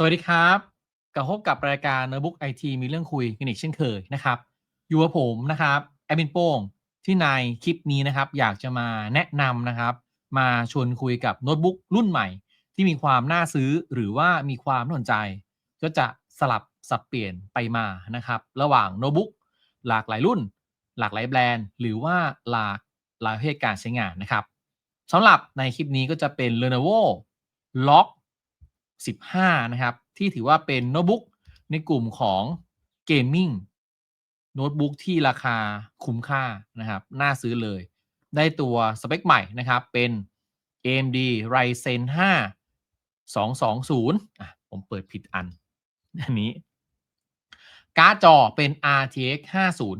สวัสดีครับกลับพบกับรายการ Notebook IT มีเรื่องคุยกันอีกเช่นเคยนะครับ อยู่กับผมนะครับแอดมินโป้งที่ในคลิปนี้นะครับ อยากจะมาแนะนำนะครับ มาชวนคุยกับโน้ตบุ๊กรุ่นใหม่ ที่มีความน่าซื้อหรือว่ามีความน่าสนใจ ก็จะสลับสับเปลี่ยนไปมานะครับ ระหว่างโน้ตบุ๊กหลากหลายรุ่น หลากหลายแบรนด์ หรือว่าหลากหลายประเภทการใช้งานนะครับสำหรับในคลิปนี้ก็จะเป็น Lenovo Lock 15 นะครับ ที่ถือว่าเป็นโน้ตบุ๊กในกลุ่มของเกมมิ่งโน้ตบุ๊กที่ราคาคุ้มค่านะครับ น่าซื้อเลย ได้ตัวสเปคใหม่นะครับ เป็น AMD Ryzen 5 220 อะ ผมเปิดผิดอัน อันนี้ การ์ดจอเป็น RTX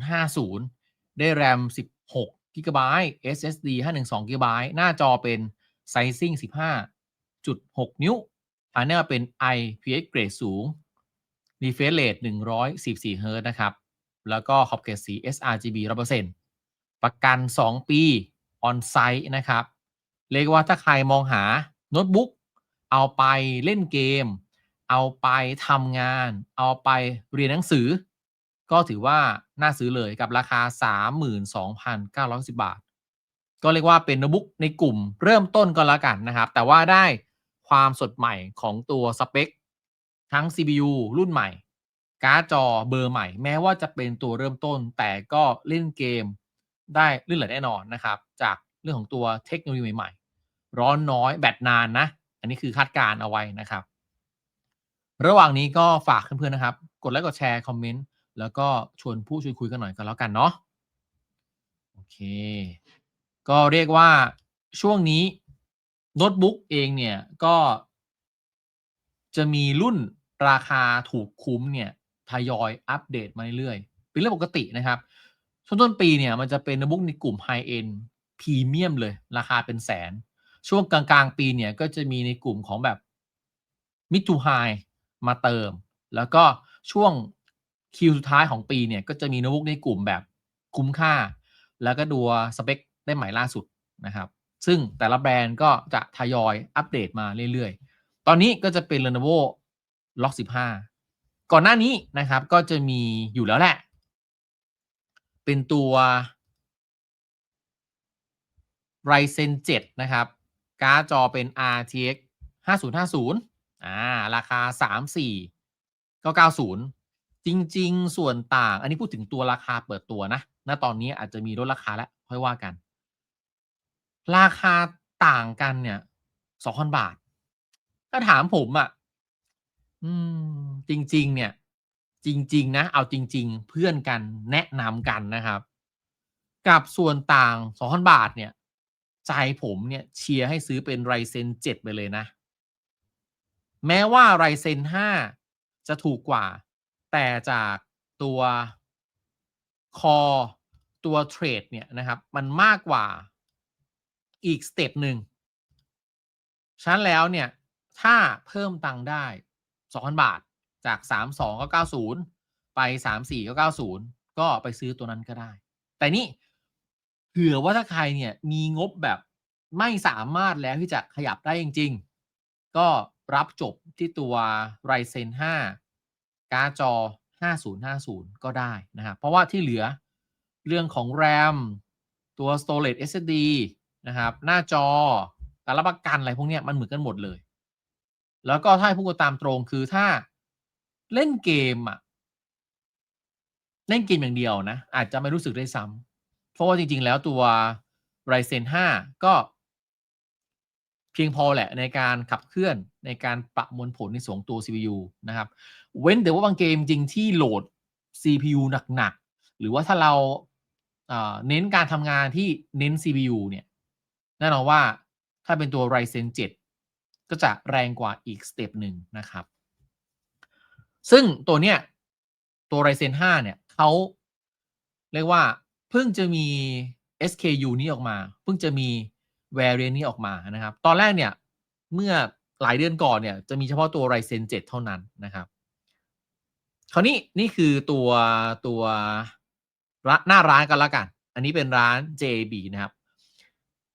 5050 ได้ RAM 16 GB SSD 512 GB หน้าจอเป็น Sizing 15.6 นิ้ว พาเนลเป็น IPS เกรดสูง refresh rate 144 Hz นะครับ แล้วก็ขอบเขตสี sRGB 100%ประกัน 2 ปี on-site นะครับ เรียกว่าถ้าใครมองหาโน้ตบุ๊กเอาไปเล่นเกม เอาไปทำงาน เอาไปเรียนหนังสือ ก็ถือว่าน่าซื้อเลยกับราคา 32,910 บาท ก็เรียกว่าเป็นโน้ตบุ๊กในกลุ่มเริ่มต้นก็แล้วกันนะครับ แต่ว่าได้ ความสดใหม่ของตัวสเปค ทั้ง CPU รุ่นใหม่ การ์ดจอเบอร์ใหม่ แม้ว่าจะเป็นตัวเริ่มต้น แต่ก็เล่นเกมได้ลื่นไหลแน่นอนนะครับ จากเรื่องของตัวเทคโนโลยีใหม่ๆ ร้อนน้อยแบตนานนะ อันนี้คือคาดการเอาไว้นะครับ ระหว่างนี้ก็ฝากเพื่อนๆนะครับ กดไลค์กดแชร์คอมเมนต์แล้วก็ชวนผู้ชวนคุยกันหน่อยกันแล้วกันเนาะโอเค ก็เรียกว่าช่วงนี้ โน้ตบุ๊กเองเนี่ยก็จะมีรุ่นราคาถูกคุ้มเนี่ยทยอยอัปเดตมาเรื่อยๆ เป็นเรื่องปกตินะครับ ช่วงต้นปีเนี่ยมันจะเป็นโน้ตบุ๊กในกลุ่มไฮเอ็นพรีเมียมเลย ราคาเป็นแสน ช่วงกลางๆ ปีเนี่ยก็จะมีในกลุ่มของแบบมิจูไฮมาเติม แล้วก็ช่วงคิวสุดท้ายของปีเนี่ยก็จะมีโน้ตบุ๊กในกลุ่มแบบคุ้มค่า แล้วก็ดูสเปคได้ใหม่ล่าสุดนะครับ ซึ่งแต่ละแบรนด์ก็จะทยอยอัปเดตมาเรื่อยๆ ตอนนี้ก็จะเป็น Lenovo Lock 15 ก่อนหน้านี้นะครับก็จะมีอยู่แล้วแหละ เป็นตัว Ryzen 7 นะครับ การ์ดจอเป็น RTX 5050 อ่า ราคา 34 990 จริง ๆ ส่วนต่าง อันนี้พูดถึงตัวราคาเปิดตัวนะ ณ ตอนนี้อาจจะมีลดราคาแล้ว ค่อยว่ากัน ราคาต่างกันเนี่ย2,000บาท ถ้าถามผมอะ่ะ อืม จริง ๆ เนี่ย จริง ๆ นะ เอาจริง ๆ เพื่อนกันแนะนำกันนะครับ กับส่วนต่าง2,000บาทเนี่ย ใจผมเนี่ย เชียร์ให้ซื้อเป็น Ryzen 7ไปเลยนะ แม้ว่า Ryzen 5จะถูกกว่า แต่จากตัวคอตัวเทรดเนี่ยนะครับ มันมากกว่า อีกสเต็ปหนึ่งฉะนั้นแล้วเนี่ย ถ้าเพิ่มตังค์ได้2,000บาทจาก 32 ก็ 90 ไป 34 ก็ 90 ก็ไปซื้อตัวนั้นก็ได้ แต่นี่เผื่อว่าถ้าใครเนี่ยมีงบแบบไม่สามารถแล้วที่จะขยับได้จริง ๆ ก็รับจบที่ตัว Ryzen 5การ์ดจอ 5050 ก็ได้นะครับเพราะว่าที่เหลือเรื่องของ RAM ตัว Storage SSD นะครับ หน้าจอการรับประกันอะไรพวกนี้มันเหมือนกันหมดเลย แล้วก็ถ้าพูดตามตรงคือถ้าเล่นเกมอะเล่นเกมอย่างเดียวนะ อาจจะไม่รู้สึกได้ซ้ำเพราะว่าจริง ๆ แล้วตัว Ryzen 5 ก็เพียงพอแหละในการขับเคลื่อนในการประมวลผลในส่วนตัว CPU นะครับ เว้นแต่ว่าบางเกมจริงที่โหลด CPU หนัก ๆ หรือว่าถ้าเราเน้นการทำงานที่เน้น CPU เนี่ย แน่นอนว่าถ้าเป็นตัว Ryzen 7 ก็จะแรงกว่าอีกสเต็ปหนึ่งนะครับ ซึ่งตัวเนี้ยตัว Ryzen 5 เนี่ยเขาเรียกว่าเพิ่งจะมี SKU นี้ออกมา เพิ่งจะมี variant นี้ออกมานะครับ ตอนแรกเนี่ย เมื่อหลายเดือนก่อนเนี่ย จะมีเฉพาะตัว Ryzen 7 เท่านั้นนะครับ คราวนี้นี่คือตัวตัวหน้าร้านกันละกัน อันนี้เป็นร้าน JB นะครับ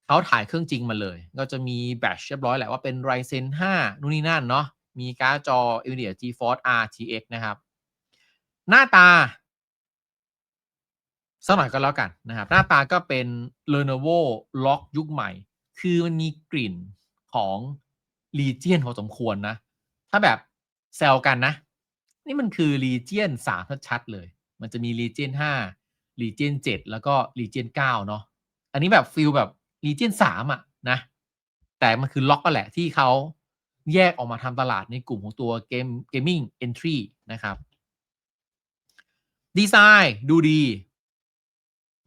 เขาถ่ายเครื่องจริงมาเลย ก็จะมีแบตเรียบร้อยแหละว่าเป็น Ryzen 5 นู่นนี่นั่นเนาะ มีการ์ดจอ NVIDIA GeForce RTX นะครับ หน้าตาสักหน่อยก็แล้วกันนะครับ หน้าตาก็เป็น Lenovo Lock ยุคใหม่ คือมันมีกลิ่นของ Legion พอสมควรนะ ถ้าแบบแซวกันนะ นี่มันคือ Legion 3 ชัดๆเลย มันจะมี Legion 5 Legion 7 แล้วก็ Legion 9 เนาะ อันนี้แบบฟิลแบบ Legion 3อะนะแต่มันคือล็อกก็แหละที่เขาแยกออกมาทำตลาดในกลุ่มของตัวเกม Gaming Entry นะครับดีไซน์ดูดี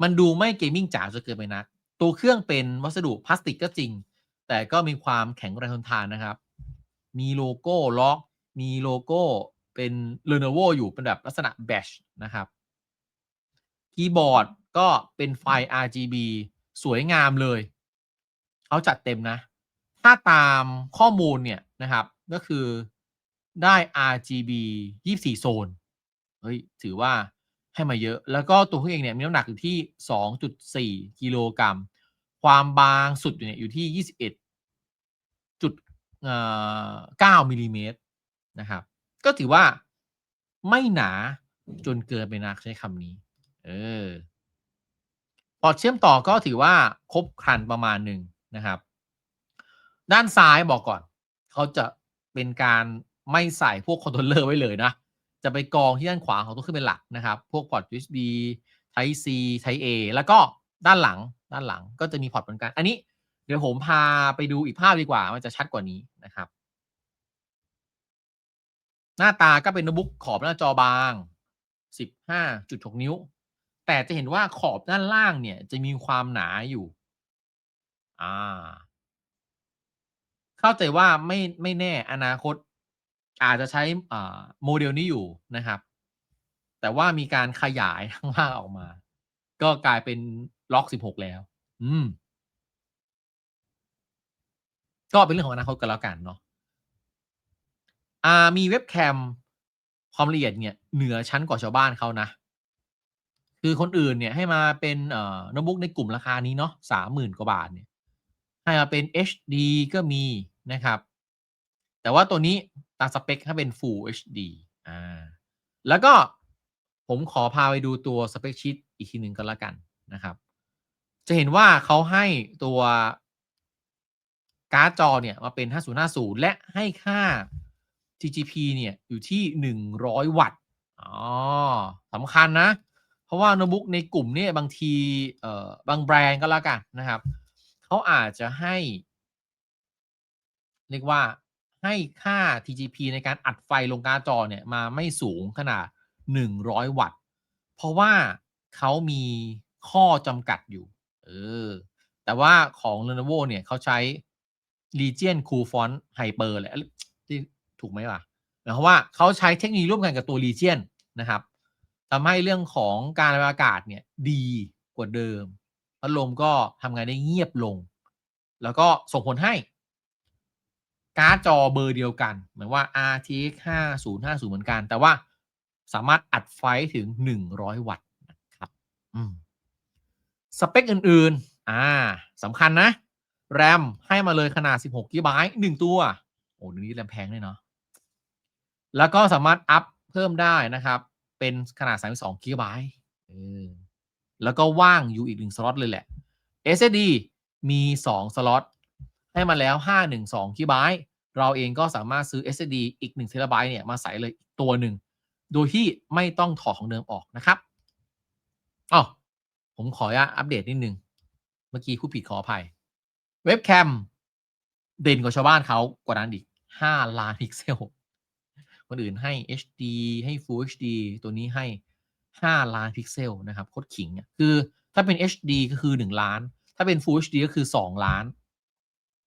มันดูไม่เกมมิ่งจ๋าจนเกินไปนัก ตัวเครื่องเป็นวัสดุพลาสติกก็จริง แต่ก็มีความแข็งแรงทนทานนะครับ มีโลโก้ล็อก มีโลโก้เป็น Lenovo อยู่เป็นแบบลักษณะแบชนะครับ คีย์บอร์ดก็เป็นไฟ RGB สวยงามเลย เขาจัดเต็มนะ ถ้าตามข้อมูลเนี่ยนะครับ ก็คือได้ RGB 24 โซน เฮ้ย ถือว่าให้มาเยอะ แล้วก็ตัวเครื่องเองเนี่ยมีน้ำหนักอยู่ที่ 2.4 กิโลกรัม ความบางสุดอยู่เนี่ยอยู่ที่ 21จุด9มิลลิเมตรนะครับ ก็ถือว่าไม่หนาจนเกินไปนักใช้คำนี้ เออ พอร์ตเชื่อมต่อก็ถือว่าครบครันประมาณหนึ่งนะครับ ด้านซ้ายบอกก่อน เขาจะเป็นการไม่ใส่พวกคอนโทรลเลอร์ไว้เลยนะ จะไปกองที่ด้านขวาของตัวขึ้นเป็นหลักนะครับ พวกพอร์ต USB Type C Type A แล้วก็ด้านหลังด้านหลังก็จะมีพอร์ตเหมือนกัน อันนี้เดี๋ยวผมพาไปดูอีกภาพดีกว่า มันจะชัดกว่านี้นะครับ หน้าตาก็เป็นโน้ตบุ๊กขอบหน้าจอบาง 15.6 นิ้ว แต่จะเห็นว่าขอบด้านล่างเนี่ยจะมีความหนาอยู่ อ่า เข้าใจว่าไม่ไม่แน่อนาคต อาจจะใช้อ่าโมเดลนี้อยู่นะครับ แต่ว่ามีการขยายข้างล่างออกมา ก็กลายเป็นล็อก16แล้ว อืม ก็เป็นเรื่องของอนาคตกันแล้วกันเนาะอ่ามีเว็บแคมความละเอียดเนี่ยเหนือชั้นกว่าชาวบ้านเขานะ คือคนอื่นเนี่ยให้มาเป็นเอ่อโน้ตบุ๊กในกลุ่มราคานี้เนาะสามหมื่นกว่าบาทเนี่ยให้มาเป็น HD ก็มีนะครับ แต่ว่าตัวนี้ตามสเปคให้เป็น Full HD อ่าแล้วก็ผมขอพาไปดูตัวสเปคชีตอีกทีหนึ่งก็แล้วกันนะครับ จะเห็นว่าเขาให้ตัวการ์ดจอเนี่ยมาเป็น 5050 และให้ค่า TGP เนี่ยอยู่ที่ 100 วัตต์ อ๋อสำคัญนะ เพราะว่าโน้ตบุ๊กในกลุ่มเนี่ยบางทีเอ่อบางแบรนด์ก็แล้วกันนะครับเขาอาจจะให้ เรียกว่าให้ค่า TGP ในการอัดไฟลงการจอเนี่ยมาไม่สูงขนาด 100 วัตต์ เพราะว่าเขามีข้อจำกัดอยู่ เออ แต่ว่าของ Lenovo เนี่ยเขาใช้ Legion Cool Font Hyper แหละที่ถูกไหมล่ะหมายความว่าเขาใช้เทคโนโลยีร่วมกันกับตัว Legion นะครับ ทำให้เรื่องของการระบายอากาศเนี่ยดีกว่าเดิม พัดลมก็ทำงานได้เงียบลง แล้วก็ส่งผลให้ การ์ดจอเบอร์เดียวกัน เหมือนว่า RTX 5050 เหมือนกัน แต่ว่าสามารถอัดไฟถึง 100 วัตต์นะครับสเปคอื่นๆ อ่าสำคัญนะ แรมให้มาเลยขนาด 16กิกะไบต์1ตัว โอ้ดีนี้แรมแพงเลยเนาะแล้วก็สามารถอัพเพิ่มได้นะครับ เป็นขนาด 32กิกะไบต์แล้วก็ว่างอยู่อีกหนึ่งสล็อตเลยแหละ SSD มี 2 สล็อต ให้มาแล้ว 512กิกะไบต์เราเองก็สามารถซื้อ SSD อีก1เทราไบต์เนี่ย มาใส่เลยตัวหนึ่ง โดยที่ไม่ต้องถอดของเดิมออกนะครับอ๋อผมขออนุญาตอัปเดตนิดนึง เมื่อกี้ผู้ผิดขออภัย เว็บแคมเด่นกว่าชาวบ้านเขากว่านั้นอีก 5 ล้านพิกเซล คนอื่นให้ HD ให้ Full HD ตัวนี้ให้ 5 ล้านพิกเซลนะครับโคตรขิงอะคือถ้าเป็น HD ก็คือ 1 ล้าน ถ้าเป็น Full HD ก็คือ 2 ล้าน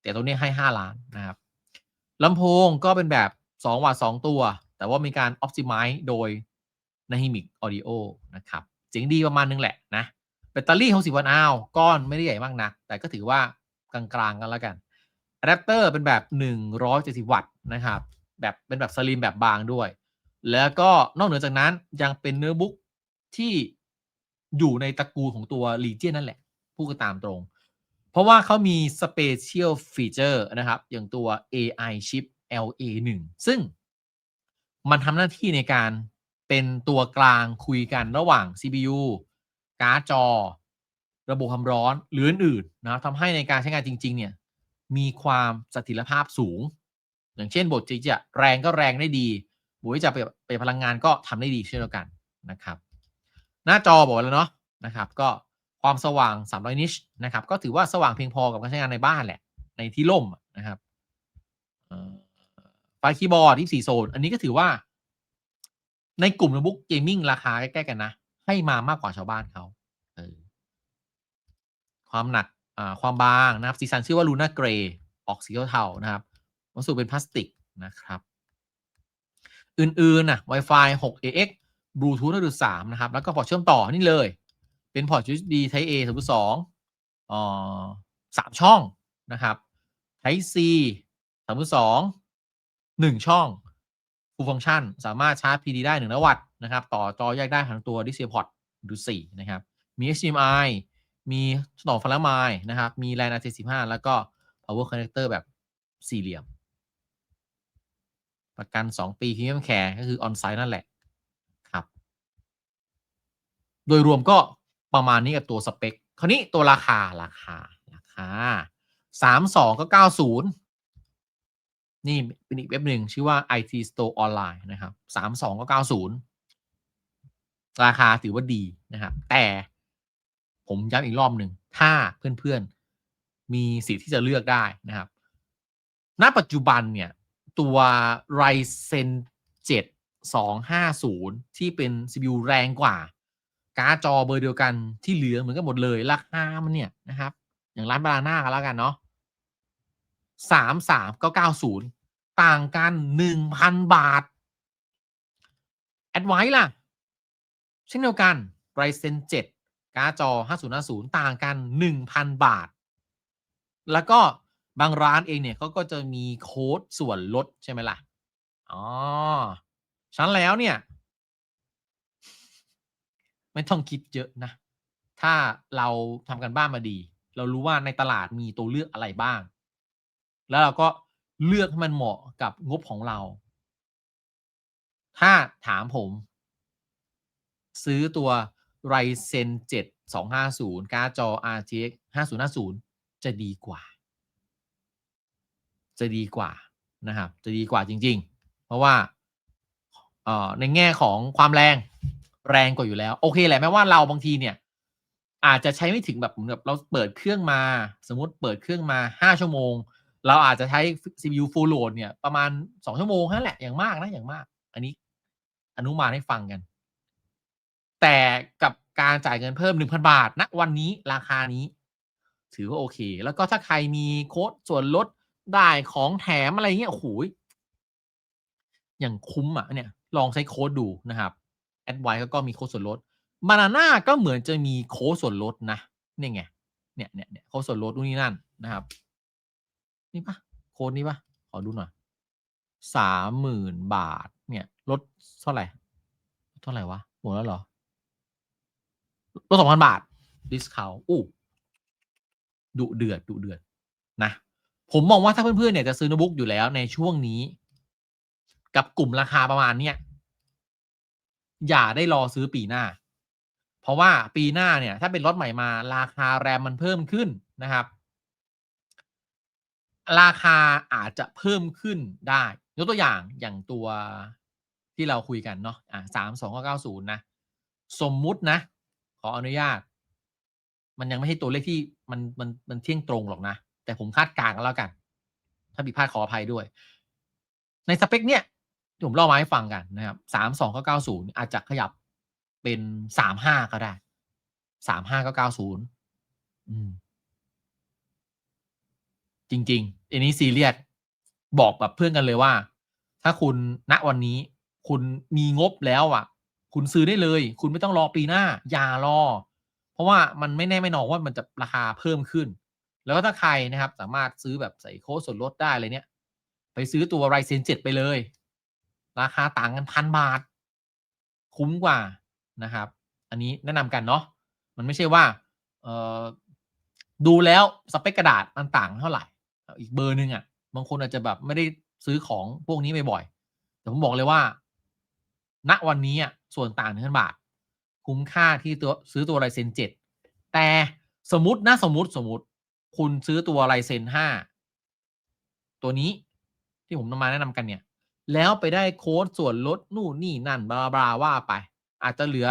แต่ตัวนี้ให้ 5 ล้านนะครับลำโพงก็เป็นแบบ 2 วัตต์2ตัว แต่ว่ามีการ Optimize โดย Dynamic Audio นะครับเสียงดีประมาณนึงแหละนะแบตเตอรี่60วัตต์อ้าวก้อนไม่ได้ใหญ่มากนัก แต่ก็ถือว่ากลางๆกันแล้วกันอะแดปเตอร์เป็นแบบ 170 วัตต์นะครับ แบบเป็นแบบสลิมแบบบางด้วย แล้วก็นอกเหนือจากนั้นยังเป็นเนื้อบุ๊กที่อยู่ในตระกูลของตัว Legion นั่นแหละ พูดกันตามตรง เพราะว่าเขามี Special Feature นะครับ อย่างตัว AI Chip LA1 ซึ่งมันทำหน้าที่ในการเป็นตัวกลางคุยกันระหว่าง CPU การ์ดจอ ระบบความร้อน หรืออื่นๆนะทำให้ในการใช้งานจริง ๆ เนี่ย มีความสถียรภาพสูง อย่างเช่นบทจะแรงก็แรงได้ดีบทที่จะประหยัดพลังงานก็ทำได้ดีเช่นเดียวกันนะครับ หน้าจอบอกแล้วเนาะนะครับ ก็ความสว่าง 300 นิชนะครับ ก็ถือว่าสว่างเพียงพอกับการใช้งานในบ้านแหละ ในที่ร่มนะครับไฟคีย์บอร์ดที่4โซน อันนี้ก็ถือว่า ในกลุ่มโน้ตบุ๊กเกมมิ่งราคาใกล้ๆกันนะ ให้มามากกว่าชาวบ้านเขาเออความหนักความบางนะครับสีสันชื่อว่าลูน่าเกรย์ออกสีเทาๆนะครับ วัสดุเป็นพลาสติกนะครับ อื่นๆนะ Wi-Fi 6AX Bluetooth 3นะครับ แล้วก็พอร์ตเชื่อมต่อนี่เลย เป็นพอร์ต USB Type A 3.2อ่อสามช่องนะครับ Type C 3.2หนึ่งช่อง Full Function สามารถชาร์จ PD ได้1วัตต์นะครับ ต่อจอแยกได้ทั้งตัว DisplayPort ดู4นะครับ มี HDMI มีสนองไฟฟ้าไม้นะครับ มี LAN RJ15 แล้วก็ Power Connector แบบสี่เหลี่ยม ประกัน 2 ปี Premium Care ก็คือ On-site นั่นแหละครับ โดยรวมก็ประมาณนี้กับตัวสเปคคราวนี้ตัวราคาราคาราคา32ก็90นี่เป็นอีกเว็บหนึ่งชื่อว่า IT Store Online นะครับ32ก็90ราคาถือว่าดีนะครับ แต่ผมย้ำอีกรอบหนึ่ง ถ้าเพื่อนๆ มีสิทธิ์ที่จะเลือกได้นะครับ ณ ปัจจุบันเนี่ย ตัว Ryzen 7 250 ที่เป็น CPU แรงกว่า การ์ดจอเบอร์เดียวกันที่เหลือเหมือนกันหมดเลย ราคามันเนี่ยนะครับ อย่างร้านบาราน่ากันแล้วกันเนาะ33ก็90ต่างกัน1,000บาท แอดไว้ล่ะ เช่นเดียวกัน Ryzen 7 การ์ดจอ 5050 ต่างกัน 1,000 บาท แล้วก็ บางร้านเองเนี่ยเขาก็จะมีโค้ดส่วนลดใช่ไหมล่ะ อ๋อชั้นแล้วเนี่ย ไม่ต้องคิดเยอะนะ ถ้าเราทำกันบ้านมาดี เรารู้ว่าในตลาดมีตัวเลือกอะไรบ้าง แล้วเราก็เลือกให้มันเหมาะกับงบของเรา ถ้าถามผม ซื้อตัว Ryzen 7 250 การ์ดจอ RTX 5050 จะดีกว่า จะดีกว่านะครับ จะดีกว่าจริง ๆ เพราะว่าเอ่อในแง่ของความแรงแรงกว่าอยู่แล้ว โอเคแหละแม้ว่าเราบางทีเนี่ย อาจจะใช้ไม่ถึงแบบเหมือนแบบเราเปิดเครื่องมา สมมติเปิดเครื่องมา 5 ชั่วโมง เราอาจจะใช้ CPU full load เนี่ย ประมาณ 2 ชั่วโมงนั่นแหละอย่างมากนะอย่างมาก อันนี้อนุมานให้ฟังกัน แต่กับการจ่ายเงินเพิ่ม 1,000 บาทณนะวันนี้ราคานี้ ถือว่าโอเค แล้วก็ถ้าใครมีโค้ดส่วนลด ได้ของแถมอะไรเงี้ยโอ้โหอย่างคุ้มอะเนี่ย ลองใช้โค้ดดูนะครับแอดไว้ก็มีโค้ดส่วนลดมานาน่าก็เหมือนจะมีโค้ดส่วนลดนะนี่ไงเนี่ยเนี่ยเนี่ยโค้ดส่วนลดนู่นนี่นั่นนะครับ นี่ปะโค้ดนี้ปะขอดูหน่อยสามหมื่นบาท เนี่ยลดเท่าไหร่เท่าไหร่วะหมดแล้วเหรอลดสองพันบาทดิสคาวอู้ดุเดือดดุเดือดนะ ผมมองว่าถ้าเพื่อนๆเนี่ยจะซื้อโน้ตบุ๊กอยู่แล้วในช่วงนี้ กับกลุ่มราคาประมาณเนี้ยอย่าได้รอซื้อปีหน้า เพราะว่าปีหน้าเนี่ย ถ้าเป็นรถใหม่มาราคาแรมมันเพิ่มขึ้นนะครับ ราคาอาจจะเพิ่มขึ้นได้ ยกตัวอย่างอย่างตัวที่เราคุยกันเนาะอ่าสามสองเก้าศูนย์นะ สมมุตินะ ขออนุญาต มันยังไม่ใช่ตัวเลขที่มันมันมันเที่ยงตรงหรอกนะ แต่ผมคาดการณ์กันแล้วกัน ถ้าผิดพลาดขออภัยด้วย ในสเปคเนี่ยผมเล่ามาให้ฟังกันนะครับสามสองเก้าศูนย์อาจจะขยับเป็นสามห้าก็ได้สามห้าก็เก้าศูนย์จริงๆอันนี้ซีเรียสบอกแบบเพื่อนกันเลยว่า ถ้าคุณณวันนี้ คุณมีงบแล้วอะ คุณซื้อได้เลย คุณไม่ต้องรอปีหน้า อย่ารอ เพราะว่ามันไม่แน่ไม่นอนว่ามันจะราคาเพิ่มขึ้น แล้วก็ถ้าใครนะครับสามารถซื้อแบบใส่โค้ดส่วนลดได้เลยเนี่ย ไปซื้อตัว Ryzen 7ไปเลย ราคาต่างกันพันบาท คุ้มกว่านะครับ อันนี้แนะนำกันเนาะมันไม่ใช่ว่าเออดูแล้วสเปคกระดาษมันต่างเท่าไหร่ อีกเบอร์หนึ่งอะ บางคนอาจจะแบบไม่ได้ซื้อของพวกนี้บ่อยๆแต่ผมบอกเลยว่า ณวันนี้อะส่วนต่างหนึ่งพันบาท คุ้มค่าที่ตัวซื้อตัวไรเซนเจ็ดแต่สมมตินะสมมติสมมติ คุณซื้อตัวไรเซนห้าตัวนี้ที่ผมนำมาแนะนำกันเนี่ย แล้วไปได้โค้ดส่วนลดนู่นนี่นั่นบลาบลาว่าไป อาจจะเหลือ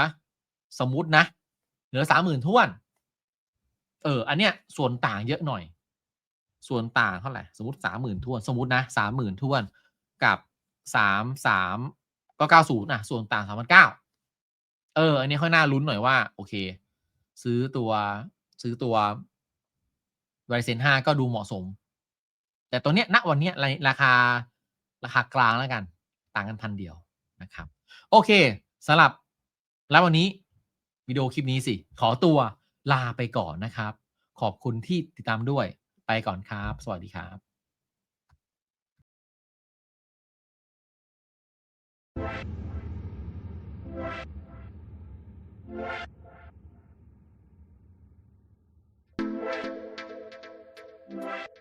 สมมุตินะ เหลือสามหมื่นท้วน เออ อันเนี้ยส่วนต่างเยอะหน่อย ส่วนต่างเท่าไหร่สมมติสามหมื่นท้วน สมมตินะสามหมื่นท้วนกับสามสามก็เก้าศูนย์อะ ส่วนต่างสามพันเก้าเออ อันนี้ค่อยน่าลุ้นหน่อยว่า โอเค ซื้อตัวซื้อตัว ไวเซนห้าก็ดูเหมาะสม แต่ตัวเนี้ยณวันเนี้ยราคาราคากลางแล้วกัน ต่างกันพันเดียวนะครับ โอเคสำหรับแล้ววันนี้วิดีโอคลิปนี้สิ ขอตัวลาไปก่อนนะครับ ขอบคุณที่ติดตามด้วยไปก่อนครับ สวัสดีครับ you Bye.